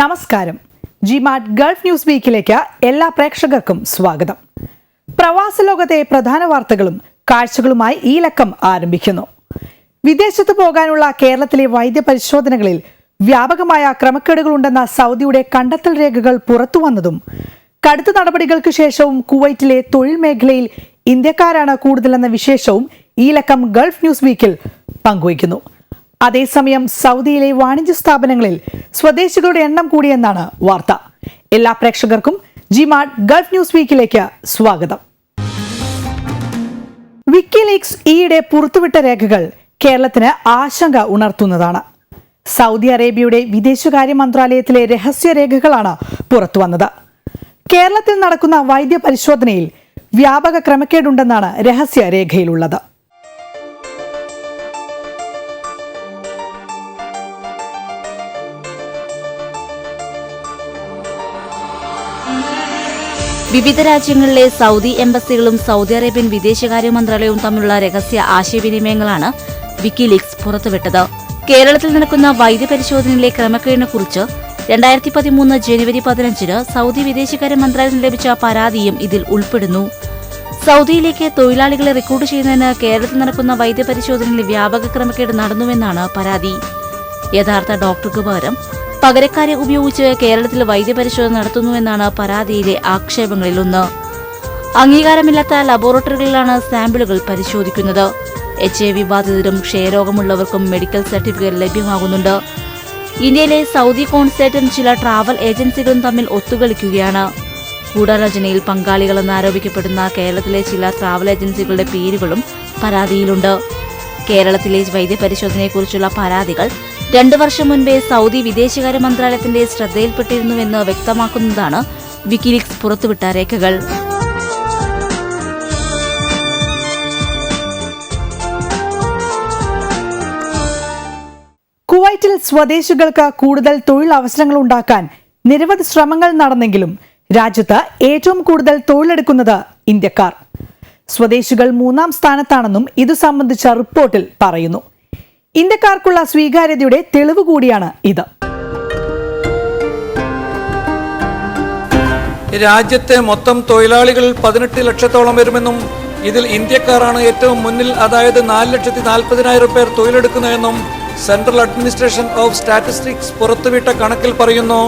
നമസ്കാരം. G-Mart Gulf news വീക്കിലേക്ക് എല്ലാ പ്രേക്ഷകർക്കും സ്വാഗതം. പ്രവാസ ലോകത്തെ പ്രധാന വാർത്തകളും കാഴ്ചകളുമായി ഈ ലക്കം ആരംഭിക്കുന്നു. വിദേശത്ത് പോകാനുള്ള കേരളത്തിലെ വൈദ്യപരിശോധനകളിൽ വ്യാപകമായ ക്രമക്കേടുകളുണ്ടെന്ന സൗദിയുടെ കണ്ടെത്തൽ രേഖകൾ പുറത്തു വന്നതും കടുത്ത നടപടികൾക്ക് ശേഷവും കുവൈറ്റിലെ തൊഴിൽ മേഖലയിൽ ഇന്ത്യക്കാരാണ് കൂടുതലെന്ന വിശേഷവും ഈ ലക്കം ഗൾഫ് ന്യൂസ് വീക്കിൽ പങ്കുവയ്ക്കുന്നു. അതേസമയം സൗദിയിലെ വാണിജ്യ സ്ഥാപനങ്ങളിൽ സ്വദേശികളുടെ എണ്ണം കൂടിയെന്നാണ് വാർത്ത. എല്ലാ പ്രേക്ഷകർക്കും ജിമാൻ ഗൾഫ് ന്യൂസ് വീക്കിലേക്ക് സ്വാഗതം. വിക്കിലീക്സ് ഈയിടെ പുറത്തുവിട്ട രേഖകൾ കേരളത്തിന് ആശങ്ക ഉണർത്തുന്നതാണ്. സൗദി അറേബ്യയുടെ വിദേശകാര്യ മന്ത്രാലയത്തിലെ രഹസ്യ രേഖകളാണ് പുറത്തുവന്നത്. കേരളത്തിൽ നടക്കുന്ന വൈദ്യ പരിശോധനയിൽ വ്യാപക ക്രമക്കേടുണ്ടെന്നാണ് രഹസ്യ രേഖയിലുള്ളത്. വിവിധ രാജ്യങ്ങളിലെ സൗദി എംബസികളും സൗദി അറേബ്യൻ വിദേശകാര്യ മന്ത്രാലയവും തമ്മിലുള്ള രഹസ്യ ആശയവിനിമയങ്ങളാണ് വിക്കിലീക്സ് പുറത്തുവിട്ടത്. കേരളത്തിൽ നടക്കുന്ന വൈദ്യപരിശോധനയിലെ ക്രമക്കേടിനെക്കുറിച്ച് രണ്ടായിരത്തി പതിമൂന്ന് ജനുവരി പതിനഞ്ചിന് സൗദി വിദേശകാര്യ മന്ത്രാലയത്തിന് ലഭിച്ച പരാതിയും ഇതിൽ ഉൾപ്പെടുന്നു. സൗദിയിലേക്ക് തൊഴിലാളികളെ റിക്രൂട്ട് ചെയ്യുന്നതിന് കേരളത്തിൽ നടക്കുന്ന വൈദ്യപരിശോധനയിൽ വ്യാപക ക്രമക്കേട് നടന്നുവെന്നാണ് പരാതി. യഥാർത്ഥ ഡോക്ടർക്ക് പകരം പകരക്കാരെ ഉപയോഗിച്ച് കേരളത്തിൽ വൈദ്യപരിശോധന നടത്തുന്നുവെന്നാണ് പരാതിയിലെ ആക്ഷേപങ്ങളിലൊന്ന്. അംഗീകാരമില്ലാത്ത ലബോറട്ടറികളിലാണ് സാമ്പിളുകൾ പരിശോധിക്കുന്നത്. എച്ച് ഐ വി ബാധിതരും ക്ഷയരോഗമുള്ളവർക്കും മെഡിക്കൽ സർട്ടിഫിക്കറ്റ് ലഭ്യമാകുന്നുണ്ട്. ഇന്ത്യയിലെ സൗദി കോൺസുലേറ്റും ചില ട്രാവൽ ഏജൻസികളും തമ്മിൽ ഒത്തുകളിക്കുകയാണ്. ഗൂഢാലോചനയിൽ പങ്കാളികളെന്ന് ആരോപിക്കപ്പെടുന്ന കേരളത്തിലെ ചില ട്രാവൽ ഏജൻസികളുടെ പേരുകളും പരാതിയിലുണ്ട്. കേരളത്തിലെ വൈദ്യപരിശോധനയെക്കുറിച്ചുള്ള പരാതികൾ രണ്ടു വർഷം മുൻപേ സൗദി വിദേശകാര്യ മന്ത്രാലയത്തിന്റെ ശ്രദ്ധയിൽപ്പെട്ടിരുന്നുവെന്ന് വ്യക്തമാക്കുന്നതാണ് വിക്കിലീക്സ് പുറത്തുവിട്ട രേഖകൾ. കുവൈറ്റിൽ സ്വദേശികൾക്ക് കൂടുതൽ തൊഴിൽ അവസരങ്ങൾ ഉണ്ടാക്കാൻ നിരവധി ശ്രമങ്ങൾ നടന്നെങ്കിലും രാജ്യത്ത് ഏറ്റവും കൂടുതൽ തൊഴിലെടുക്കുന്നത് ഇന്ത്യക്കാർ. സ്വദേശികൾ മൂന്നാം സ്ഥാനത്താണെന്നും ഇതു സംബന്ധിച്ച റിപ്പോർട്ടിൽ പറയുന്നു. ഇന്ത്യക്കാർക്കുള്ള സ്വീകാര്യതയുടെ തെളിവ് കൂടിയാണ് ഇത്. രാജ്യത്തെ മൊത്തം തൊഴിലാളികൾ പതിനെട്ട് ലക്ഷത്തോളം വരുമെന്നും ഇതിൽ ഇന്ത്യക്കാരാണ് ഏറ്റവും മുന്നിൽ അതായത് നാല് ലക്ഷത്തി നാൽപ്പതിനായിരം പേർ തൊഴിലെടുക്കുന്നതെന്നും സെൻട്രൽ അഡ്മിനിസ്ട്രേഷൻ ഓഫ് സ്റ്റാറ്റിസ്റ്റിക്സ് പുറത്തുവിട്ട കണക്കിൽ പറയുന്നു.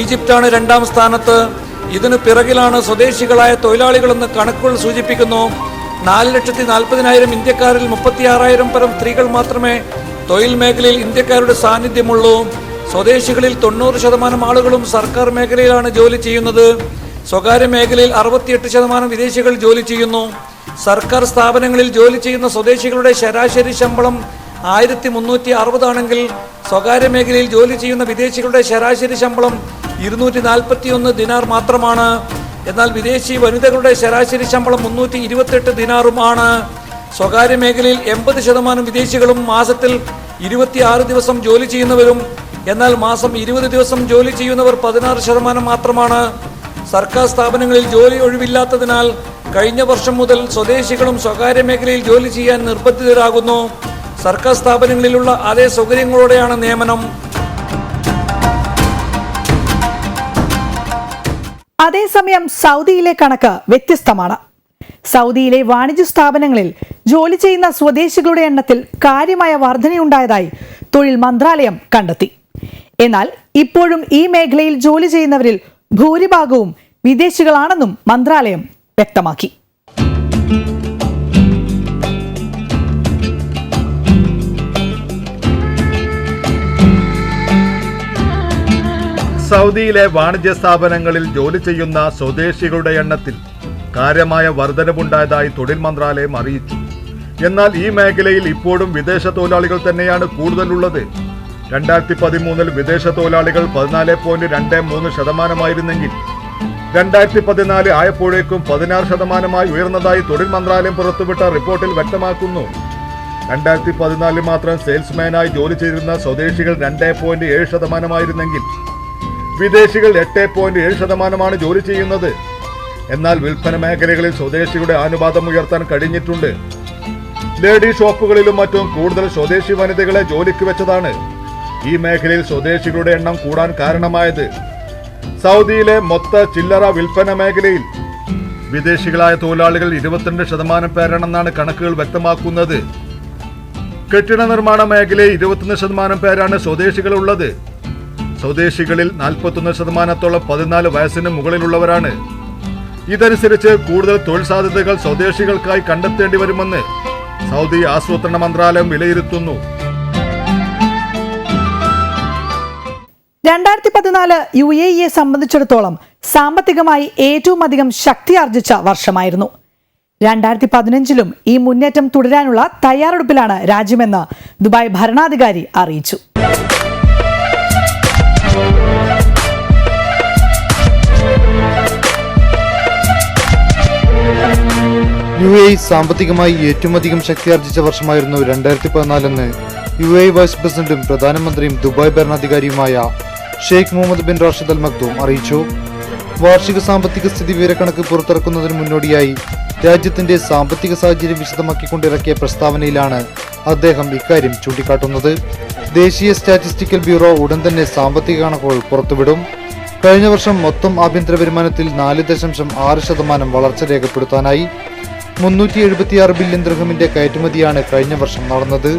ഈജിപ്റ്റാണ് രണ്ടാം സ്ഥാനത്ത്. ഇതിനു പിറകിലാണ് സ്വദേശികളായ തൊഴിലാളികളെന്ന് കണക്കുകൾ സൂചിപ്പിക്കുന്നു. നാല് ലക്ഷത്തി നാൽപ്പതിനായിരം ഇന്ത്യക്കാരിൽ മുപ്പത്തിയാറായിരം പരം സ്ത്രീകൾ മാത്രമേ തൊഴിൽ മേഖലയിൽ ഇന്ത്യക്കാരുടെ സാന്നിധ്യമുള്ളൂ. സ്വദേശികളിൽ തൊണ്ണൂറ് ശതമാനം ആളുകളും സർക്കാർ മേഖലയിലാണ് ജോലി ചെയ്യുന്നത്. സ്വകാര്യ മേഖലയിൽ അറുപത്തിയെട്ട് ശതമാനം വിദേശികൾ ജോലി ചെയ്യുന്നു. സർക്കാർ സ്ഥാപനങ്ങളിൽ ജോലി ചെയ്യുന്ന സ്വദേശികളുടെ ശരാശരി ശമ്പളം ആയിരത്തി മുന്നൂറ്റി അറുപതാണെങ്കിൽ സ്വകാര്യ മേഖലയിൽ ജോലി ചെയ്യുന്ന വിദേശികളുടെ ശരാശരി ശമ്പളം ഇരുന്നൂറ്റി നാൽപ്പത്തി ഒന്ന് ദിനാർ മാത്രമാണ്. എന്നാൽ വിദേശി വനിതകളുടെ ശരാശരി ശമ്പളം മുന്നൂറ്റി ഇരുപത്തെട്ട് ദിനാറുമാണ്. സ്വകാര്യ മേഖലയിൽ എൺപത് ശതമാനം വിദേശികളും മാസത്തിൽ ഇരുപത്തിയാറ് ദിവസം ജോലി ചെയ്യുന്നവരും എന്നാൽ മാസം ഇരുപത് ദിവസം ജോലി ചെയ്യുന്നവർ പതിനാറ് ശതമാനം മാത്രമാണ്. സർക്കാർ സ്ഥാപനങ്ങളിൽ ജോലി ഒഴിവില്ലാത്തതിനാൽ കഴിഞ്ഞ വർഷം മുതൽ സ്വദേശികളും സ്വകാര്യ മേഖലയിൽ ജോലി ചെയ്യാൻ നിർബന്ധിതരാകുന്നു. സർക്കാർ സ്ഥാപനങ്ങളിലുള്ള അതേ സൗകര്യങ്ങളോടെയാണ് നിയമനം. അതേസമയം സൗദിയിലെ കണക്ക് വ്യത്യസ്തമാണ്. സൗദിയിലെ വാണിജ്യ സ്ഥാപനങ്ങളിൽ ജോലി ചെയ്യുന്ന സ്വദേശികളുടെ എണ്ണത്തിൽ കാര്യമായ വർധനയുണ്ടായതായി തൊഴിൽ മന്ത്രാലയം കണ്ടെത്തി. എന്നാൽ ഇപ്പോഴും ഈ മേഖലയിൽ ജോലി ചെയ്യുന്നവരിൽ ഭൂരിഭാഗവും വിദേശികളാണെന്നും മന്ത്രാലയം വ്യക്തമാക്കി. സൗദിയിലെ വാണിജ്യ സ്ഥാപനങ്ങളിൽ ജോലി ചെയ്യുന്ന സ്വദേശികളുടെ എണ്ണത്തിൽ കാര്യമായ വർധനവുണ്ടായതായി തൊഴിൽ മന്ത്രാലയം അറിയിച്ചു. എന്നാൽ ഈ മേഖലയിൽ ഇപ്പോഴും വിദേശ തൊഴിലാളികൾ തന്നെയാണ് കൂടുതലുള്ളത്. രണ്ടായിരത്തി പതിമൂന്നിൽ വിദേശ തൊഴിലാളികൾ പതിനാല് പോയിന്റ് രണ്ട് മൂന്ന് ശതമാനമായിരുന്നെങ്കിൽ രണ്ടായിരത്തി പതിനാല് ആയപ്പോഴേക്കും പതിനാറ് ശതമാനമായി ഉയർന്നതായി തൊഴിൽ മന്ത്രാലയം പുറത്തുവിട്ട റിപ്പോർട്ടിൽ വ്യക്തമാക്കുന്നു. രണ്ടായിരത്തി പതിനാലിൽ മാത്രം സെയിൽസ്മാനായി ജോലി ചെയ്തിരുന്ന സ്വദേശികൾ രണ്ട് പോയിന്റ് ഏഴ് ശതമാനമായിരുന്നെങ്കിൽ വിദേശികൾ എട്ട് പോയിന്റ് ഏഴ് ശതമാനമാണ് ജോലി ചെയ്യുന്നത്. എന്നാൽ വിൽപ്പന മേഖലകളിൽ സ്വദേശിയുടെ അനുപാതം ഉയർത്താൻ കഴിഞ്ഞിട്ടുണ്ട്. ലേഡി ഷോപ്പുകളിലും മറ്റും കൂടുതൽ സ്വദേശി വനിതകളെ ജോലിക്ക് വെച്ചതാണ് ഈ മേഖലയിൽ സ്വദേശികളുടെ എണ്ണം കൂടാൻ കാരണമായത്. സൗദിയിലെ മൊത്ത ചില്ലറ വിൽപ്പന മേഖലയിൽ വിദേശികളായ തൊഴിലാളികൾ ഇരുപത്തിരണ്ട് ശതമാനം പേരാണെന്നാണ് കണക്കുകൾ വ്യക്തമാക്കുന്നത്. കെട്ടിട നിർമ്മാണ മേഖലയിൽ ഇരുപത്തിയൊന്ന് ശതമാനം പേരാണ് സ്വദേശികളുള്ളത്. സ്വദേശികളിൽ നാൽപ്പത്തൊന്ന് ശതമാനത്തോളം പതിനാല് വയസ്സിന് മുകളിലുള്ളവരാണ്. ഇതനുസരിച്ച് കൂടുതൽ തൊഴിൽ സാധ്യതകൾ സ്വദേശികൾക്കായി കണ്ടെത്തേണ്ടി വരുമെന്ന് സൗദി ആസൂത്രണ മന്ത്രാലയം വിലയിരുത്തുന്നു. രണ്ടായിരത്തി പതിനാല് യു എ ഇയെ സംബന്ധിച്ചിടത്തോളം സാമ്പത്തികമായി ഏറ്റവും അധികം ശക്തി ആർജിച്ച വർഷമായിരുന്നു. രണ്ടായിരത്തി പതിനഞ്ചിലും ഈ മുന്നേറ്റം തുടരാനുള്ള തയ്യാറെടുപ്പിലാണ് രാജ്യമെന്ന് ദുബായ് ഭരണാധികാരി അറിയിച്ചു. യു എ സാമ്പത്തികമായി ഏറ്റവും അധികം ശക്തിയാർജിച്ച വർഷമായിരുന്നു രണ്ടായിരത്തി പതിനാലെന്ന് യു എ വൈസ് പ്രസിഡന്റും പ്രധാനമന്ത്രിയും Dubai ഭരണാധികാരിയുമായ Sheikh Mohammed bin Rashid Al Maktoum അറിയിച്ചു. വാർഷിക സാമ്പത്തിക സ്ഥിതി വിവരക്കണക്ക് പുറത്തിറക്കുന്നതിന് മുന്നോടിയായി രാജ്യത്തിന്റെ സാമ്പത്തിക സാഹചര്യം വിശദമാക്കിക്കൊണ്ടിറക്കിയ പ്രസ്താവനയിലാണ് അദ്ദേഹം ഇക്കാര്യം ചൂണ്ടിക്കാട്ടുന്നത്. ദേശീയ സ്റ്റാറ്റിസ്റ്റിക്കൽ ബ്യൂറോ ഉടൻ തന്നെ സാമ്പത്തിക കണക്കുകൾ പുറത്തുവിടും. കഴിഞ്ഞ വർഷം മൊത്തം ആഭ്യന്തര വരുമാനത്തിൽ നാല് ദശാംശം ആറ് ശതമാനം വളർച്ച രേഖപ്പെടുത്താനായി മുന്നൂറ്റി എഴുപത്തിയാറ് ബില്യൺ ദൃഹമിന്റെ കയറ്റുമതിയാണ് കഴിഞ്ഞ വർഷം നടന്നത്.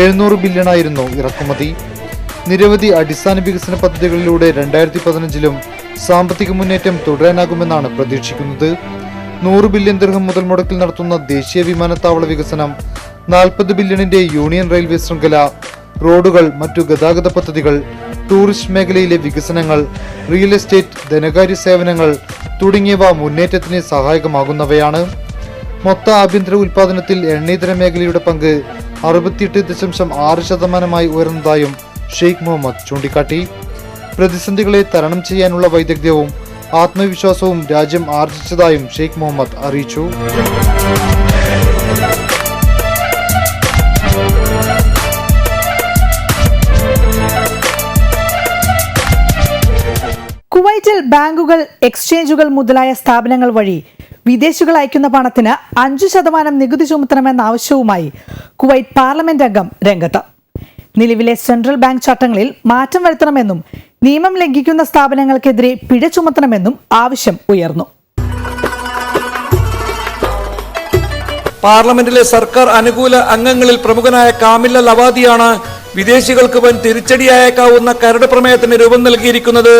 എഴുന്നൂറ് ബില്യണായിരുന്നു ഇറക്കുമതി. നിരവധി അടിസ്ഥാന വികസന പദ്ധതികളിലൂടെ രണ്ടായിരത്തി പതിനഞ്ചിലും സാമ്പത്തിക മുന്നേറ്റം തുടരാനാകുമെന്നാണ് പ്രതീക്ഷിക്കുന്നത്. നൂറ് ബില്യൺ ദൃഹം മുതൽ മുടക്കിൽ നടത്തുന്ന ദേശീയ വിമാനത്താവള വികസനം നാൽപ്പത് ബില്യണിന്റെ യൂണിയൻ റെയിൽവേ ശൃംഖല റോഡുകൾ മറ്റു ഗതാഗത പദ്ധതികൾ ടൂറിസ്റ്റ് മേഖലയിലെ വികസനങ്ങൾ റിയൽ എസ്റ്റേറ്റ് ധനകാര്യ സേവനങ്ങൾ തുടങ്ങിയവ മുന്നേറ്റത്തിന് സഹായകമാകുന്നവയാണ്. മൊത്ത ആഭ്യന്തര ഉൽപാദനത്തിൽ എണ്ണീതര മേഖലയുടെ പങ്ക് അറുപത്തിയെട്ട് ദശാംശം ആറ് ശതമാനമായി ഉയർന്നതായും ഷെയ്ഖ് മുഹമ്മദ് ചൂണ്ടിക്കാട്ടി. പ്രതിസന്ധികളെ തരണം ചെയ്യാനുള്ള വൈദഗ്ധ്യവും ആത്മവിശ്വാസവും രാജ്യം ആർജിച്ചതായും ഷെയ്ഖ് മുഹമ്മദ് അറിയിച്ചു. ബാങ്കുകൾ എക്സ്ചേഞ്ചുകൾ മുതലായ സ്ഥാപനങ്ങൾ വഴി വിദേശികൾ അയക്കുന്ന പണത്തിന് അഞ്ചു ശതമാനം നികുതി ചുമത്തണമെന്ന ആവശ്യവുമായി കുവൈറ്റ് പാർലമെന്റ് അംഗം രംഗത്ത്. നിലവിലെ സെൻട്രൽ ബാങ്ക് ചട്ടങ്ങളിൽ മാറ്റം വരുത്തണമെന്നും നിയമം ലംഘിക്കുന്ന സ്ഥാപനങ്ങൾക്കെതിരെ പിഴ ചുമത്തണമെന്നും ആവശ്യം ഉയർന്നു. പാർലമെന്റിലെ സർക്കാർ അനുകൂല അംഗങ്ങളിൽ പ്രമുഖനായ കാമില്ല ലവാദിയാണ് വിദേശികൾക്ക് വൻ തിരിച്ചടിയായേക്കാവുന്ന കരട് പ്രമേയത്തിന് രൂപം നൽകിയിരിക്കുന്നത്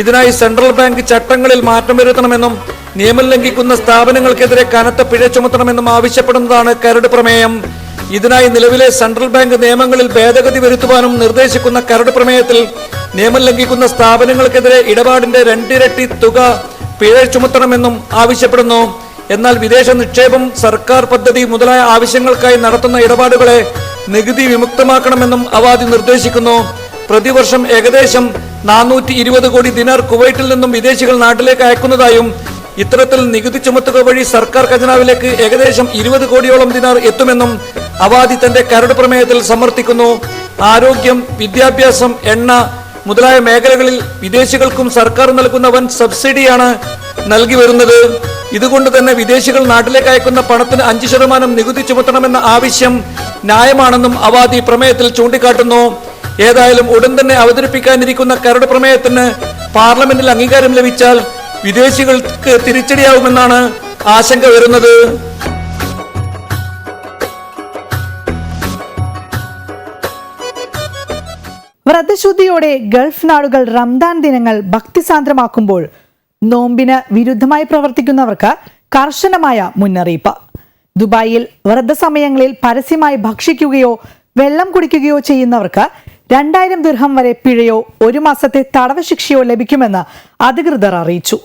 ഇതിനായി സെൻട്രൽ ബാങ്ക് ചട്ടങ്ങളിൽ മാറ്റം വരുത്തണമെന്നും നിയമം ലംഘിക്കുന്ന സ്ഥാപനങ്ങൾക്കെതിരെ കനത്ത പിഴ ചുമത്തണമെന്നും ആവശ്യപ്പെടുന്നതാണ് കരട് പ്രമേയം. ഇതിനായി നിലവിലെ സെൻട്രൽ ബാങ്ക് നിയമങ്ങളിൽ ഭേദഗതി വരുത്തുവാനും നിർദ്ദേശിക്കുന്ന കരട് പ്രമേയത്തിൽ നിയമം ലംഘിക്കുന്ന സ്ഥാപനങ്ങൾക്കെതിരെ ഇടപാടിന്റെ രണ്ടിരട്ടി തുക പിഴ ചുമത്തണമെന്നും ആവശ്യപ്പെടുന്നു. എന്നാൽ വിദേശ നിക്ഷേപം സർക്കാർ പദ്ധതി മുതലായ ആവശ്യങ്ങൾക്കായി നടത്തുന്ന ഇടപാടുകളെ നികുതി വിമുക്തമാക്കണമെന്നും അവാദി നിർദ്ദേശിക്കുന്നു. പ്രതിവർഷം ഏകദേശം നാനൂറ്റി ഇരുപത് കോടി ദിനാർ കുവൈറ്റിൽ നിന്നും വിദേശികൾ നാട്ടിലേക്ക് അയക്കുന്നതായും ഇത്തരത്തിൽ നികുതി ചുമത്തുക വഴി സർക്കാർ ഖജനാവിലേക്ക് ഏകദേശം ഇരുപത് കോടിയോളം ദിനാർ എത്തുമെന്നും അവാദി തന്റെ കരട് പ്രമേയത്തിൽ സമർത്ഥിക്കുന്നു. ആരോഗ്യം വിദ്യാഭ്യാസം എണ്ണ മുതലായ മേഖലകളിൽ വിദേശികൾക്കും സർക്കാർ നൽകുന്ന വൻ സബ്സിഡിയാണ് നൽകി വരുന്നത്. ഇതുകൊണ്ട് തന്നെ വിദേശികൾ നാട്ടിലേക്ക് അയക്കുന്ന പണത്തിന് അഞ്ച് ശതമാനം നികുതി ചുമത്തണമെന്ന ആവശ്യം ന്യായമാണെന്നും അവാദി പ്രമേയത്തിൽ ചൂണ്ടിക്കാട്ടുന്നു. ഏതായാലും ഉടൻ തന്നെ അവതരിപ്പിക്കാനിരിക്കുന്ന കരട് പ്രമേയത്തിന് പാർലമെന്റിൽ അംഗീകാരം ലഭിച്ചാൽ വിദേശികൾക്ക് തിരിച്ചടിയാവുമെന്നാണ് ആശങ്ക വരുന്നത്. വ്രതശുദ്ധിയോടെ ഗൾഫ് നാടുകൾ റംദാൻ ദിനങ്ങൾ ഭക്തിസാന്ദ്രമാക്കുമ്പോൾ നോമ്പിന് വിരുദ്ധമായി പ്രവർത്തിക്കുന്നവർക്ക് കർശനമായ മുന്നറിയിപ്പ്. ദുബായിൽ വ്രതസമയങ്ങളിൽ പരസ്യമായി ഭക്ഷിക്കുകയോ വെള്ളം കുടിക്കുകയോ ചെയ്യുന്നവർക്ക് രണ്ടായിരം ദിർഹം വരെ പിഴയോ ഒരു മാസത്തെ തടവ് ശിക്ഷയോ ലഭിക്കുമെന്ന് അധികൃതർ അറിയിച്ചു.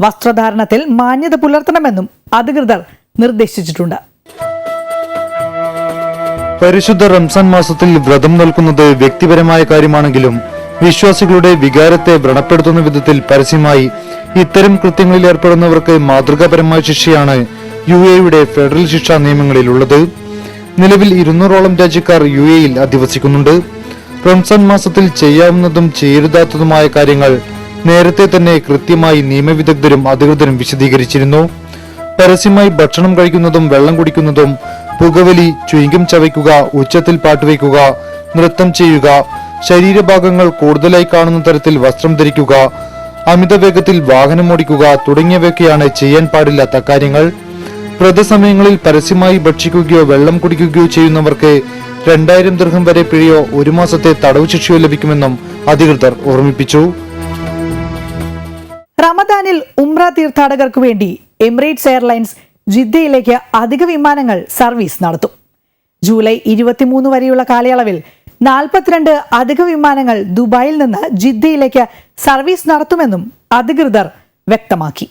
വസ്ത്രധാരണത്തിൽ മാന്യത പുലർത്തണമെന്നും അധികൃതർ നിർദ്ദേശിച്ചിട്ടുണ്ട്. പരിശുദ്ധ റംസാൻ മാസത്തിൽ വ്രതം നൽകുന്നത് വ്യക്തിപരമായ കാര്യമാണെങ്കിലും വിശ്വാസികളുടെ വികാരത്തെ വ്രണപ്പെടുത്തുന്ന വിധത്തിൽ പരസ്യമായി ഇത്തരം കൃത്യങ്ങളിൽ ഏർപ്പെടുന്നവർക്ക് മാതൃകാപരമായ ശിക്ഷയാണ് യു എയുടെ ഫെഡറൽ ശിക്ഷാ നിയമങ്ങളിലുള്ളത്. നിലവിൽ ഇരുന്നൂറോളം രാജ്യക്കാർ യു എയിൽ അധിവസിക്കുന്നുണ്ട്. റംസാൻ മാസത്തിൽ ചെയ്യാവുന്നതും ചെയ്യരുതാത്തതുമായ കാര്യങ്ങൾ നേരത്തെ തന്നെ കൃത്യമായി നിയമവിദഗ്ധരും അധികൃതരും വിശദീകരിച്ചിരുന്നു. പരസ്യമായി ഭക്ഷണം കഴിക്കുന്നതും വെള്ളം കുടിക്കുന്നതും പുകവലി ചുയിങ്കം ചവയ്ക്കുക ഉച്ചത്തിൽ പാട്ടുവയ്ക്കുക നൃത്തം ചെയ്യുക ശരീരഭാഗങ്ങൾ കൂടുതലായി കാണുന്ന തരത്തിൽ വസ്ത്രം ധരിക്കുക അമിത വേഗത്തിൽ വാഹനമോടിക്കുക തുടങ്ങിയവയൊക്കെയാണ് ചെയ്യാൻ പാടില്ലാത്ത കാര്യങ്ങൾ. വ്രതസമയങ്ങളിൽ പരസ്യമായി ഭക്ഷിക്കുകയോ വെള്ളം കുടിക്കുകയോ ചെയ്യുന്നവർക്ക് രണ്ടായിരം ദൃഹം വരെ പിഴയോ ഒരു മാസത്തെ തടവ് ശിക്ഷയോ ലഭിക്കുമെന്നും അധികൃതർ ഓർമ്മിപ്പിച്ചു. റമദാനിൽ ഉംറ തീർത്ഥാടകർക്ക് വേണ്ടി എമിറേറ്റ്സ് എയർലൈൻസ് ജിദ്ദയിലേക്ക് അധിക വിമാനങ്ങൾ സർവീസ് നടത്തും. ജൂലൈ ഇരുപത്തിമൂന്ന് വരെയുള്ള കാലയളവിൽ നാൽപ്പത്തിരണ്ട് അധിക വിമാനങ്ങൾ ദുബായിൽ നിന്ന് ജിദ്ദയിലേക്ക് സർവീസ് നടത്തുമെന്നും അധികൃതർ വ്യക്തമാക്കി.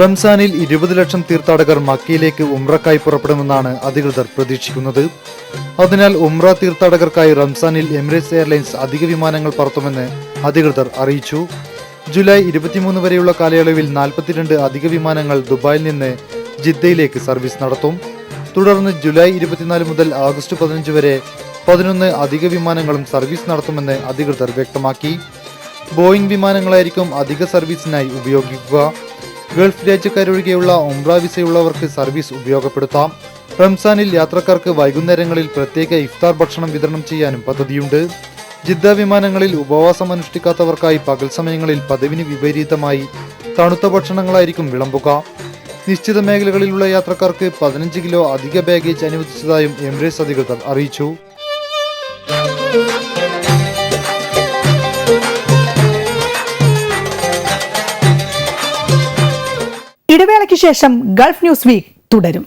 റംസാനിൽ ഇരുപത് ലക്ഷം തീർത്ഥാടകർ മക്കയിലേക്ക് ഉംറക്കായി പുറപ്പെടുമെന്നാണ് അധികൃതർ പ്രതീക്ഷിക്കുന്നത്. അതിനാൽ ഉംറ തീർത്ഥാടകർക്കായി റംസാനിൽ എമിറേറ്റ്സ് എയർലൈൻസ് അധിക വിമാനങ്ങൾ പറത്തുമെന്ന് അധികൃതർ അറിയിച്ചു. ജൂലൈ ഇരുപത്തിമൂന്ന് വരെയുള്ള കാലയളവിൽ നാൽപ്പത്തിരണ്ട് അധിക വിമാനങ്ങൾ ദുബായിൽ നിന്ന് ജിദ്ദയിലേക്ക് സർവീസ് നടത്തും. തുടർന്ന് ജൂലൈ ഇരുപത്തിനാല് മുതൽ ആഗസ്റ്റ് പതിനഞ്ച് വരെ പതിനൊന്ന് അധിക വിമാനങ്ങളും സർവീസ് നടത്തുമെന്ന് അധികൃതർ വ്യക്തമാക്കി. ബോയിംഗ് വിമാനങ്ങളായിരിക്കും അധിക സർവീസിനായി ഉപയോഗിക്കുക. ഗൾഫ് രാജ്യക്കാരൊഴികെയുള്ള ഒംബ്ര വിസയുള്ളവർക്ക് സർവീസ് ഉപയോഗപ്പെടുത്താം. റംസാനിൽ യാത്രക്കാർക്ക് വൈകുന്നേരങ്ങളിൽ പ്രത്യേക ഇഫ്താർ ഭക്ഷണം വിതരണം ചെയ്യാനും പദ്ധതിയുണ്ട്. ജിദ്ദ വിമാനങ്ങളിൽ ഉപവാസം അനുഷ്ഠിക്കാത്തവർക്കായി പകൽ സമയങ്ങളിൽ പതിവിന് വിപരീതമായി തണുത്ത ഭക്ഷണങ്ങളായിരിക്കും വിളമ്പുക. നിശ്ചിത മേഖലകളിലുള്ള യാത്രക്കാർക്ക് പതിനഞ്ച് കിലോ അധിക ബാഗേജ് അനുവദിച്ചതായും എമിറേറ്റ്സ് അധികൃതർ അറിയിച്ചു. ഇടവേളയ്ക്ക് ശേഷം ഗൾഫ് ന്യൂസ് വീക്ക് തുടരും.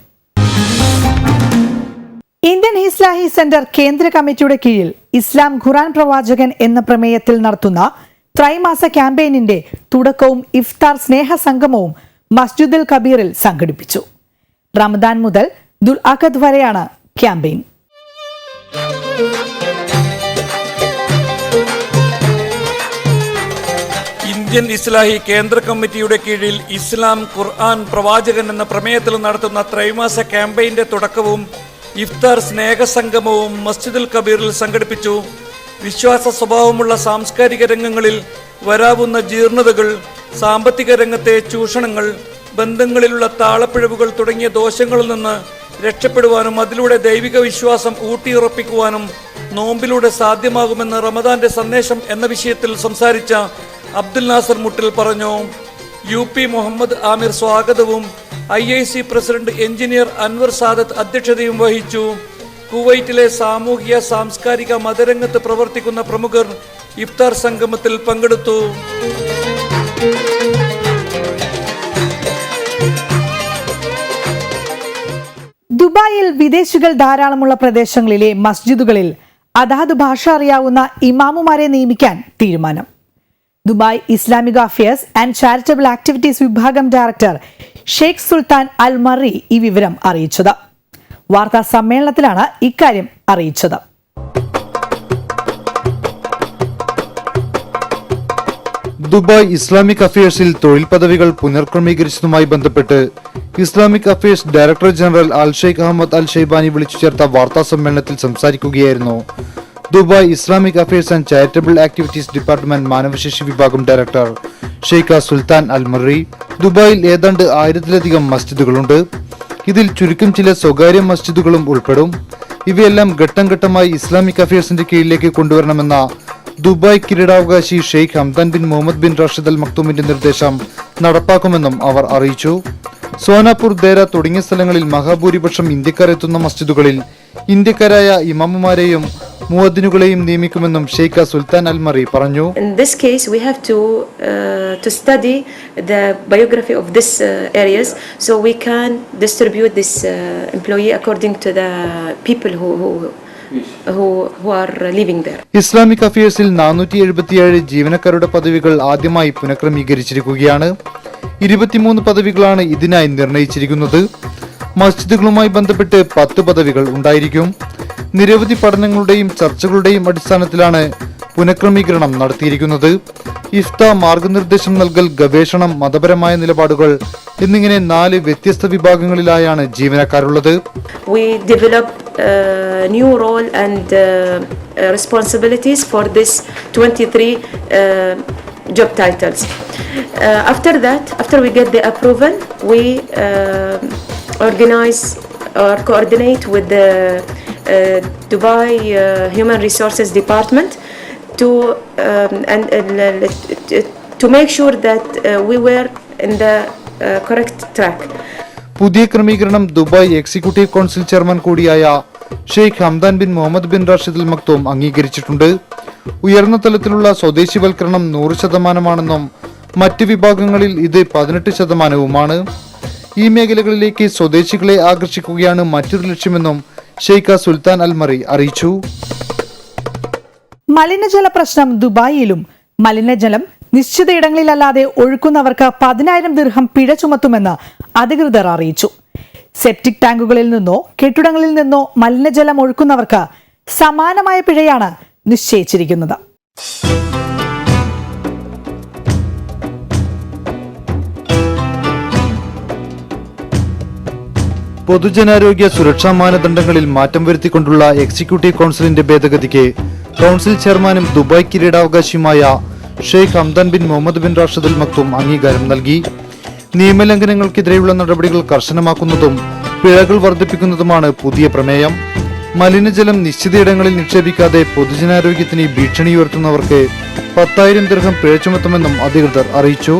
ഇന്ത്യൻ ഇസ്ലാഹി സെന്റർ കേന്ദ്ര കമ്മിറ്റിയുടെ കീഴിൽ ഇസ്ലാം ഖുറാൻ പ്രവാചകൻ എന്ന പ്രമേയത്തിൽ നടത്തുന്ന ത്രൈമാസ ക്യാമ്പയിനിന്റെ തുടക്കവും ഇഫ്താർ സ്നേഹ സംഗമവും മസ്ജിദുൽ കബീറിൽ സംഘടിപ്പിച്ചു. റമദാൻ മുതൽ ദുൽ അഖദ് വരെയാണ് ക്യാമ്പയിൻ. ഇന്ത്യൻ ഇസ്ലാഹി കേന്ദ്ര കമ്മിറ്റിയുടെ കീഴിൽ ഇസ്ലാം ഖുർആൻ പ്രവാചകൻ എന്ന പ്രമേയത്തിൽ നടത്തുന്ന ത്രൈമാസ ക്യാമ്പയിന്റെ തുടക്കവും ഇഫ്താർ സ്നേഹസംഗമവും മസ്ജിദുൽ കബീറിൽ സംഘടിപ്പിച്ചു. വിശ്വാസ സ്വഭാവമുള്ള സാംസ്കാരിക രംഗങ്ങളിൽ വരാവുന്ന ജീർണതകൾ സാമ്പത്തിക രംഗത്തെ ചൂഷണങ്ങൾ ബന്ധങ്ങളിലുള്ള താളപ്പിഴവുകൾ തുടങ്ങിയ ദോഷങ്ങളിൽ നിന്ന് രക്ഷപ്പെടുവാനും അതിലൂടെ ദൈവിക വിശ്വാസം ഊട്ടിയുറപ്പിക്കുവാനും നോമ്പിലൂടെ സാധ്യമാകുമെന്ന് റമദാന്റെ സന്ദേശം എന്ന വിഷയത്തിൽ സംസാരിച്ച അബ്ദുൽ നാസർ മുട്ടിൽ പറഞ്ഞു യു പി മുഹമ്മദ് ആമിർ സ്വാഗതവും I I C president engineer Anwar Sadath അധ്യക്ഷതയും വഹിച്ചു. കുവൈറ്റിലെ സാമൂഹിക സാംസ്കാരിക മതരംഗത്ത് പ്രവർത്തിക്കുന്ന പ്രമുഖർ ഇഫ്താർ സംഗമത്തിൽ പങ്കെടുത്തു. ദുബായിൽ വിദേശികൾ ധാരാളമുള്ള പ്രദേശങ്ങളിലെ മസ്ജിദുകളിൽ അതാത് ഭാഷ അറിയാവുന്ന ഇമാമുമാരെ നിയമിക്കാൻ തീരുമാനം. ദുബായ് ഇസ്ലാമിക അഫയേഴ്സ് ആൻഡ് ചാരിറ്റബിൾ ആക്ടിവിറ്റീസ് വിഭാഗം director Sheikh Sultan Al Marri ഈ വിവരം അറിയിച്ചത്. വാർത്താ സമ്മേളനത്തിലാണ് ഇക്കാര്യം അറിയിച്ചത്. ദുബായ് ഇസ്ലാമിക് അഫയേഴ്സിൽ തൊഴിൽ പദവികൾ പുനർക്രമീകരിച്ചതുമായി ബന്ധപ്പെട്ട് Islamic Affairs director general Al Sheikh Ahmed Al Shaibani വിളിച്ചു ചേർത്ത വാർത്താ സമ്മേളനത്തിൽ സംസാരിക്കുകയായിരുന്നു Dubai Islamic Affairs and Charitable Activities department മാനവശേഷി വിഭാഗം ഡയറക്ടർ ഷെയ്ഖ സുൽത്താൻ അൽ മറി ദുബായിൽ ഏതാണ്ട് ആയിരത്തിലധികം മസ്ജിദുകളുണ്ട്. ഇതിൽ ചുരുക്കം ചില സ്വകാര്യ മസ്ജിദുകളും ഉൾപ്പെടും. ഇവയെല്ലാം ഘട്ടം ഘട്ടമായി ഇസ്ലാമിക് അഫയേഴ്സിന്റെ കീഴിലേക്ക് കൊണ്ടുവരണമെന്ന ദുബായ് കിരീടാവകാശി Sheikh Hamdan bin Mohammed bin Rashid Al മക്തൂമിന്റെ നിർദ്ദേശം നടപ്പാക്കുമെന്നും അവർ അറിയിച്ചു. സോനാപൂർ ദേര തുടങ്ങിയ സ്ഥലങ്ങളിൽ മഹാഭൂരിപക്ഷം ഇന്ത്യക്കാർ എത്തുന്ന മസ്ജിദുകളിൽ ഇന്ത്യക്കാരായ ഇമാമുമാരെയും മുവദ്ദിനുകളെയും നിയമിക്കുമെന്നും ഷെയ്ഖ സുൽത്താൻ അൽമറി പറഞ്ഞു. In ഇസ്ലാമിക് അഫയേഴ്സിൽ നാനൂറ്റി എഴുപത്തിയേഴ് ജീവനക്കാരുടെ പദവികൾ ആദ്യമായി പുനഃക്രമീകരിച്ചിരിക്കുകയാണ്. ഇരുപത്തിമൂന്ന് പദവികളാണ് ഇതിനായി നിർണയിച്ചിരിക്കുന്നത്. മസ്ജിദുകളുമായി ബന്ധപ്പെട്ട് പത്ത് പദവികൾ ഉണ്ടായിരിക്കും. നിരവധി പഠനങ്ങളുടെയും ചർച്ചകളുടെയും അടിസ്ഥാനത്തിലാണ് പുനഃക്രമീകരണം നടത്തിയിരിക്കുന്നത് ഇഫ്ത മാർഗനിർദ്ദേശം നൽകൽ ഗവേഷണം മതപരമായ നിലപാടുകൾ എന്നിങ്ങനെ നാല് വ്യത്യസ്ത വിഭാഗങ്ങളിലായാണ് ജീവനക്കാരുള്ളത് uh, new role and uh, uh, responsibilities for this 23 uh, job titles. Uh, after that, after we get the approval, we uh, organize or coordinate with the uh, Dubai uh, Human Resources Department to um, and to make sure that uh, we were in the uh, correct track. പുതിയ ക്രമീകരണം Dubai executive council chairman കൂടിയായ Sheikh Hamdan bin Mohammed bin Rashid Al Maktoum അംഗീകരിച്ചിട്ടുണ്ട്. ഉയർന്ന തലത്തിലുള്ള സ്വദേശിവൽക്കരണം നൂറ് ശതമാനമാണെന്നും മറ്റ് വിഭാഗങ്ങളിൽ ഇത് പതിനെട്ട് ശതമാനവുമാണ്. ഈ മേഖലകളിലേക്ക് സ്വദേശികളെ ആകർഷിക്കുകയാണ് മറ്റൊരു ലക്ഷ്യമെന്നും ഷെയ്ഖ സുൽത്താൻ അൽമറി അറിയിച്ചു. മലിനജല പ്രശ്നം ദുബായിലും മലിനജലം നിശ്ചിത ഇടങ്ങളിലല്ലാതെ ഒഴുക്കുന്നവർക്ക് പതിനായിരം ദീർഘം പിഴ ചുമത്തുമെന്ന് അധികൃതർ അറിയിച്ചു. സെപ്റ്റിക് ടാങ്കുകളിൽ നിന്നോ കെട്ടിടങ്ങളിൽ നിന്നോ മലിനജലം ഒഴുക്കുന്നവർക്ക് സമാനമായ പിഴയാണ് നിശ്ചയിച്ചിരിക്കുന്നത്. പൊതുജനാരോഗ്യ സുരക്ഷാ മാനദണ്ഡങ്ങളിൽ മാറ്റം വരുത്തിക്കൊണ്ടുള്ള എക്സിക്യൂട്ടീവ് കൗൺസിലിന്റെ ഭേദഗതിക്ക് കൗൺസിൽ ചെയർമാനും Dubai കിരീടാവകാശിയുമായ Sheikh Hamdan bin Mohammed bin Rashid Al Maktoum അംഗീകാരം നൽകി. നിയമലംഘനങ്ങൾക്കെതിരെയുള്ള നടപടികൾ കർശനമാക്കുന്നതും പിഴകൾ വർദ്ധിപ്പിക്കുന്നതുമാണ് പുതിയ പ്രമേയം. മലിനജലം നിശ്ചിതയിടങ്ങളിൽ നിക്ഷേപിക്കാതെ പൊതുജനാരോഗ്യത്തിന് ഭീഷണി ഉയർത്തുന്നവർക്ക് പത്തായിരം ദീർഘം പിഴ ചുമത്തുമെന്നും അധികൃതർ അറിയിച്ചു.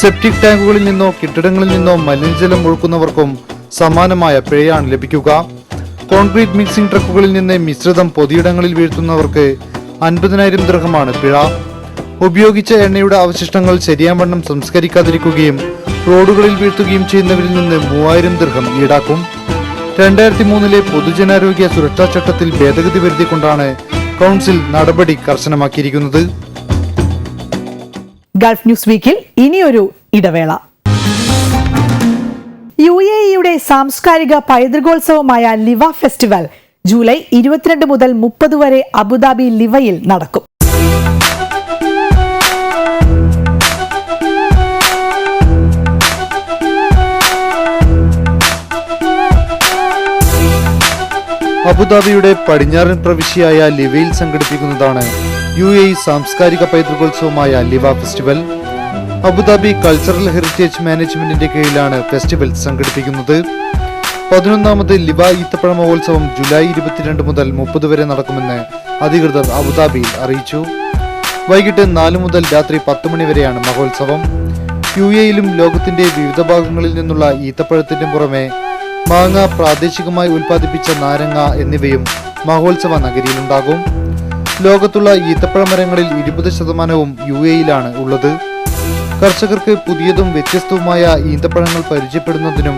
സെപ്റ്റിക് ടാങ്കുകളിൽ നിന്നോ കെട്ടിടങ്ങളിൽ നിന്നോ മലിനജലം ഒഴുക്കുന്നവർക്കും സമാനമായ പിഴയാണ് ലഭിക്കുക. കോൺക്രീറ്റ് മിക്സിംഗ് ട്രക്കുകളിൽ നിന്ന് മിശ്രിതം പൊതിയിടങ്ങളിൽ വീഴ്ത്തുന്നവർക്ക് അൻപതിനായിരം ദൃഹമാണ് പിഴ. ഉപയോഗിച്ച എണ്ണയുടെ അവശിഷ്ടങ്ങൾ ശരിയാവണ്ണം സംസ്കരിക്കാതിരിക്കുകയും റോഡുകളിൽ വീഴ്ത്തുകയും ചെയ്യുന്നവരിൽ നിന്ന് മൂവായിരം ദൃഹം ഈടാക്കും. രണ്ടായിരത്തി മൂന്നിലെ പൊതുജനാരോഗ്യ സുരക്ഷാ ചട്ടത്തിൽ ഭേദഗതി വരുത്തിക്കൊണ്ടാണ് കൗൺസിൽ നടപടി കർശനമാക്കിയിരിക്കുന്നത്. ഗൾഫ് ന്യൂസ് വീക്കിൽ ഇനിയൊരു ഇടവേള. യു എ ഇയുടെ സാംസ്കാരിക പൈതൃകോത്സവമായ ലിവ ഫെസ്റ്റിവൽ ജൂലൈ ഇരുപത്തിരണ്ട് മുതൽ മുപ്പത് വരെ അബുദാബി ലിവയിൽ നടക്കും. അബുദാബിയുടെ പടിഞ്ഞാറൻ പ്രവിശ്യയായ ലിവയിൽ സംഘടിപ്പിക്കുന്നതാണ് യു എ സാംസ്കാരിക പൈതൃകോത്സവമായ Liwa festival. Abu Dhabi cultural heritage മാനേജ്മെന്റിന്റെ കീഴിലാണ് ഫെസ്റ്റിവൽ സംഘടിപ്പിക്കുന്നത്. പതിനൊന്നാമത് ലിവ ഈത്തപ്പഴ മഹോത്സവം ജൂലൈ ഇരുപത്തിരണ്ട് മുതൽ മുപ്പത് വരെ നടക്കുമെന്ന് അധികൃതർ അബുദാബിയിൽ അറിയിച്ചു. വൈകിട്ട് നാല് മുതൽ രാത്രി പത്ത് മണി വരെയാണ് മഹോത്സവം. യു എയിലും ലോകത്തിന്റെ വിവിധ ഭാഗങ്ങളിൽ നിന്നുള്ള ഈത്തപ്പഴത്തിന് പുറമെ മാങ്ങ പ്രാദേശികമായി ഉൽപ്പാദിപ്പിച്ച നാരങ്ങ എന്നിവയും മഹോത്സവ നഗരിയിലുണ്ടാകും ലോകത്തുള്ള ഈത്തപ്പഴ മരങ്ങളിൽ ഇരുപത് ശതമാനവും യു എയിലാണ് ഉള്ളത്. കർഷകർക്ക് പുതിയതും വ്യത്യസ്തവുമായ ഈന്തപ്പഴങ്ങൾ പരിചയപ്പെടുന്നതിനും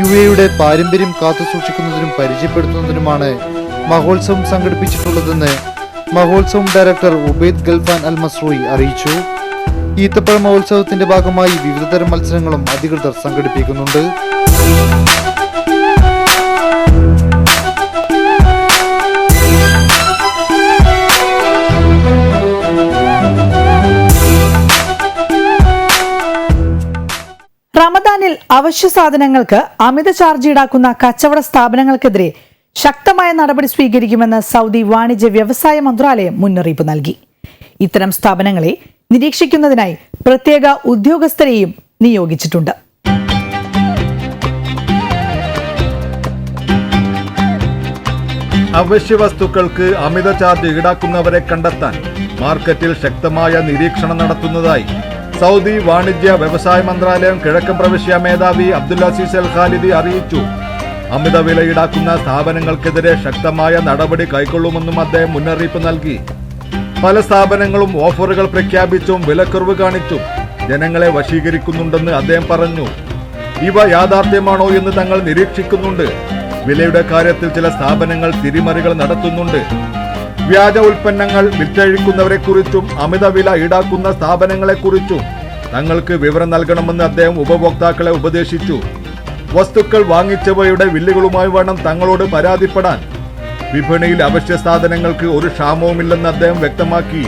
യു എയുടെ പാരമ്പര്യം കാത്തുസൂക്ഷിക്കുന്നതിനും പരിചയപ്പെടുത്തുന്നതിനുമാണ് മഹോത്സവം സംഘടിപ്പിച്ചിട്ടുള്ളതെന്ന് മഹോത്സവം director Obaid Ghalfan Al Mazrouei അറിയിച്ചു. ഈത്തപ്പഴ മഹോത്സവത്തിന്റെ ഭാഗമായി വിവിധതരം മത്സരങ്ങളും അധികൃതർ സംഘടിപ്പിക്കുന്നുണ്ട്. അവശ്യ സാധനങ്ങൾക്ക് അമിത ചാർജ് ഈടാക്കുന്ന കച്ചവട സ്ഥാപനങ്ങൾക്കെതിരെ ശക്തമായ നടപടി സ്വീകരിക്കുമെന്ന് സൗദി വാണിജ്യ വ്യവസായ മന്ത്രാലയം മുന്നറിയിപ്പ് നൽകി. ഇത്തരം സ്ഥാപനങ്ങളെ നിരീക്ഷിക്കുന്നതിനായി പ്രത്യേക ഉദ്യോഗസ്ഥരെയും നിയോഗിച്ചിട്ടുണ്ട്. അവശ്യ വസ്തുക്കൾക്ക് അമിത ചാർജ് ഈടാക്കുന്നവരെ കണ്ടെത്താൻ മാർക്കറ്റിൽ ശക്തമായ നിരീക്ഷണം നടത്തുന്നതായി സൗദി വാണിജ്യ വ്യവസായ മന്ത്രാലയം കിഴക്കൻ പ്രവിശ്യ മേധാവി അബ്ദുൽ അസീസ് അൽ ഖാലിദി അറിയിച്ചു. അമിത വില ഈടാക്കുന്ന സ്ഥാപനങ്ങൾക്കെതിരെ ശക്തമായ നടപടി കൈക്കൊള്ളുമെന്നും അദ്ദേഹം മുന്നറിയിപ്പ് നൽകി. പല സ്ഥാപനങ്ങളും ഓഫറുകൾ പ്രഖ്യാപിച്ചും വിലക്കുറവ് കാണിച്ചും. ജനങ്ങളെ വശീകരിക്കുന്നുണ്ടെന്ന് അദ്ദേഹം പറഞ്ഞു. ഇവ യാഥാർത്ഥ്യമാണോ എന്ന് തങ്ങൾ നിരീക്ഷിക്കുന്നുണ്ട്. വിലയുടെ കാര്യത്തിൽ ചില സ്ഥാപനങ്ങൾ തിരിമറികൾ നടത്തുന്നുണ്ട്. വ്യാജ ഉൽപ്പന്നങ്ങൾ വിറ്റഴിക്കുന്നവരെക്കുറിച്ചും അമിത വില ഈടാക്കുന്ന സ്ഥാപനങ്ങളെക്കുറിച്ചും തങ്ങൾക്ക് വിവരം നൽകണമെന്ന് അദ്ദേഹം ഉപഭോക്താക്കളെ ഉപദേശിച്ചു. വസ്തുക്കൾ വാങ്ങിച്ചവയുടെ ബില്ലുകളുമായി വേണം തങ്ങളോട് പരാതിപ്പെടാൻ. വിപണിയിൽ അവശ്യ സാധനങ്ങൾക്ക് ഒരു ക്ഷാമവുമില്ലെന്ന് അദ്ദേഹം വ്യക്തമാക്കി.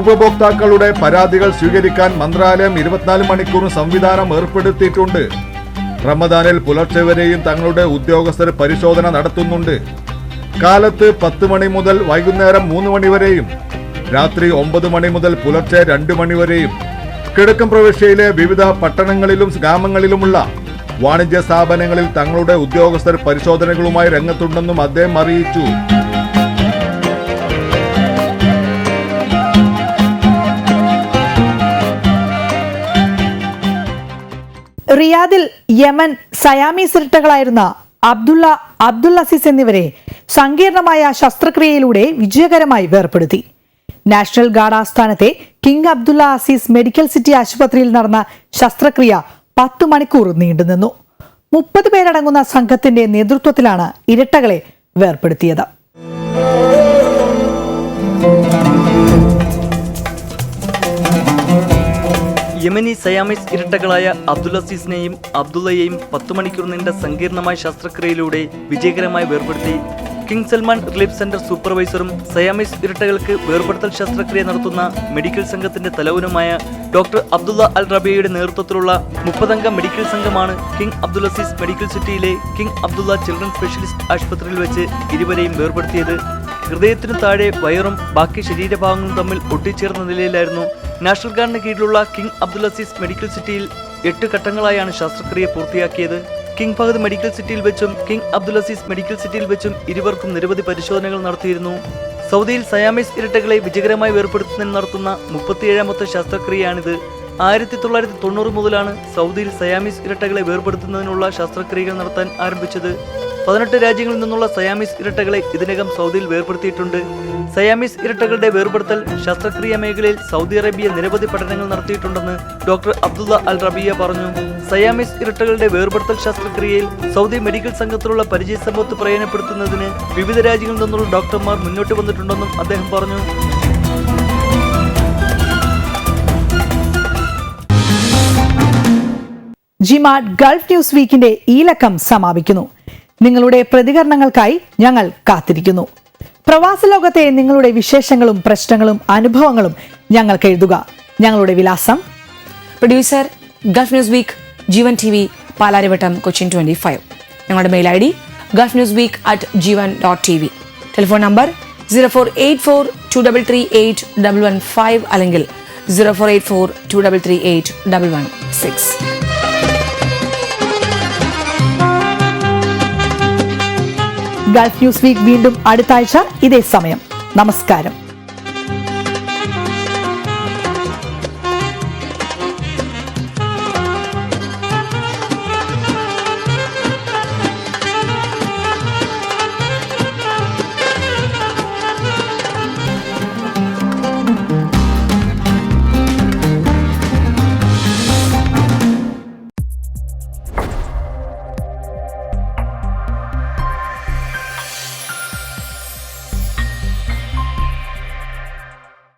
ഉപഭോക്താക്കളുടെ പരാതികൾ സ്വീകരിക്കാൻ മന്ത്രാലയം ഇരുപത്തിനാല് മണിക്കൂറും സംവിധാനം ഏർപ്പെടുത്തിയിട്ടുണ്ട്. റമദാനിൽ പുലർച്ചെ വരെയും തങ്ങളുടെ ഉദ്യോഗസ്ഥർ പരിശോധന നടത്തുന്നുണ്ട്. കാലത്ത് പത്ത് മണി മുതൽ വൈകുന്നേരം മൂന്ന് മണിവരെയും രാത്രി ഒമ്പത് മണി മുതൽ പുലർച്ചെ രണ്ട് മണിവരെയും കിഴക്കൻ പ്രവിശ്യയിലെ വിവിധ പട്ടണങ്ങളിലും ഗ്രാമങ്ങളിലുമുള്ള വാണിജ്യ സ്ഥാപനങ്ങളിൽ തങ്ങളുടെ ഉദ്യോഗസ്ഥർ പരിശോധനകളുമായി രംഗത്തുണ്ടെന്നും അദ്ദേഹം അറിയിച്ചു. റിയാദിൽ യമൻ സയാമി ഇരട്ടകളായിരുന്ന അബ്ദുള്ള അബ്ദുൾ അസീസ് എന്നിവരെ സങ്കീർണമായ ശസ്ത്രക്രിയയിലൂടെ വിജയകരമായി വേർപെടുത്തി national guard ആസ്ഥാനത്തെ King Abdullah Aziz Medical City ആശുപത്രിയിൽ നടന്ന ശസ്ത്രക്രിയ പത്ത് മണിക്കൂർ നീണ്ടുനിന്നു. മുപ്പത് പേരടങ്ങുന്ന സംഘത്തിന്റെ നേതൃത്വത്തിലാണ് ഇരട്ടകളെ വേർപെടുത്തിയത് യമനി സയാമിസ് ഇരട്ടകളായ അബ്ദുൽ അസീസിനെയും അബ്ദുള്ളയെയും പത്തു മണിക്കൂർ നീണ്ട സങ്കീർണമായ ശസ്ത്രക്രിയയിലൂടെ വിജയകരമായി വേർപെടുത്തി. കിങ് സൽമാൻ റിലീഫ് സെന്റർ സൂപ്പർവൈസറും സയാമിസ് ഇരട്ടകൾക്ക് വേർപെടുത്തൽ ശസ്ത്രക്രിയ നടത്തുന്ന മെഡിക്കൽ സംഘത്തിന്റെ തലവനുമായ ഡോക്ടർ അബ്ദുള്ള അൽ റബിയയുടെ നേതൃത്വത്തിലുള്ള മുപ്പതംഗ മെഡിക്കൽ സംഘമാണ് കിങ് അബ്ദുൽ അസീസ് മെഡിക്കൽ സിറ്റിയിലെ കിങ് അബ്ദുള്ള ചിൽഡ്രൻ സ്പെഷ്യലിസ്റ്റ് ആശുപത്രിയിൽ വെച്ച് ഇരുവരെയും വേർപെടുത്തിയത്. ഹൃദയത്തിനു താഴെ വയറും ബാക്കി ശരീരഭാഗങ്ങളും തമ്മിൽ ഒട്ടിച്ചേർന്ന നിലയിലായിരുന്നു നാഷണൽ ഗാർഡിന് കീഴിലുള്ള കിങ് അബ്ദുൽ അസീസ് മെഡിക്കൽ സിറ്റിയിൽ എട്ട് ഘട്ടങ്ങളായാണ് ശസ്ത്രക്രിയ പൂർത്തിയാക്കിയത്. കിങ് ഫഹദ് മെഡിക്കൽ സിറ്റിയിൽ വെച്ചും കിങ് അബ്ദുൽ അസീസ് മെഡിക്കൽ സിറ്റിയിൽ വെച്ചും ഇരുവർക്കും നിരവധി പരിശോധനകൾ നടത്തിയിരുന്നു. സൗദിയിൽ സയാമീസ് ഇരട്ടകളെ വിജയകരമായി വേർപെടുത്തുന്നതിന് നടത്തുന്ന മുപ്പത്തിയേഴാമത്തെ ശസ്ത്രക്രിയയാണിത്. ആയിരത്തി തൊള്ളായിരത്തി തൊണ്ണൂറ് മുതലാണ് സൗദിയിൽ സയാമീസ് ഇരട്ടകളെ വേർപെടുത്തുന്നതിനുള്ള ശസ്ത്രക്രിയകൾ നടത്താൻ ആരംഭിച്ചത്. പതിനെട്ട് രാജ്യങ്ങളിൽ നിന്നുള്ള സയാമിസ് ഇരട്ടകളെ ഇതിനകം സൗദിയിൽ വേർപെടുത്തിയിട്ടുണ്ട്. സയാമിസ് ഇരട്ടകളുടെ വേർപെടുത്തൽ ശസ്ത്രക്രിയ മേഖലയിൽ സൗദി അറേബ്യ നിരവധി പഠനങ്ങൾ നടത്തിയിട്ടുണ്ടെന്ന് ഡോക്ടർ അബ്ദുള്ള അൽ റബിയ പറഞ്ഞു. സയാമിസ് ഇരട്ടകളുടെ വേർപെടുത്തൽ ശസ്ത്രക്രിയയിൽ സൗദി മെഡിക്കൽ സംഘത്തിലുള്ള പരിചയ സമ്പത്ത് പ്രയോജനപ്പെടുത്തുന്നതിന് വിവിധ രാജ്യങ്ങളിൽ നിന്നുള്ള ഡോക്ടർമാർ മുന്നോട്ട് വന്നിട്ടുണ്ടെന്നും അദ്ദേഹം പറഞ്ഞു. ജിമാഡ് ഗൾഫ് ന്യൂസ് വീക്കിന്റെ ഈ ലക്കം സമാപിക്കുന്നു. നിങ്ങളുടെ പ്രതികരണങ്ങൾക്കായി ഞങ്ങൾ കാത്തിരിക്കുന്നു. പ്രവാസ ലോകത്തെ നിങ്ങളുടെ വിശേഷങ്ങളും പ്രശ്നങ്ങളും അനുഭവങ്ങളും ഞങ്ങൾക്ക് എഴുതുക. ഞങ്ങളുടെ വിലാസം? Producer Gulf news week Jeevan T V Palarivattom Cochin twenty five ഞങ്ങളുടെ mail I D Gulf news week at Jeevan dot T V telephone number zero four eight four two double three eight double one five അല്ലെങ്കിൽ zero four eight four two double three eight double one six Gulf news week വീണ്ടും അടുത്ത ആഴ്ച ഇതേ സമയം. നമസ്കാരം.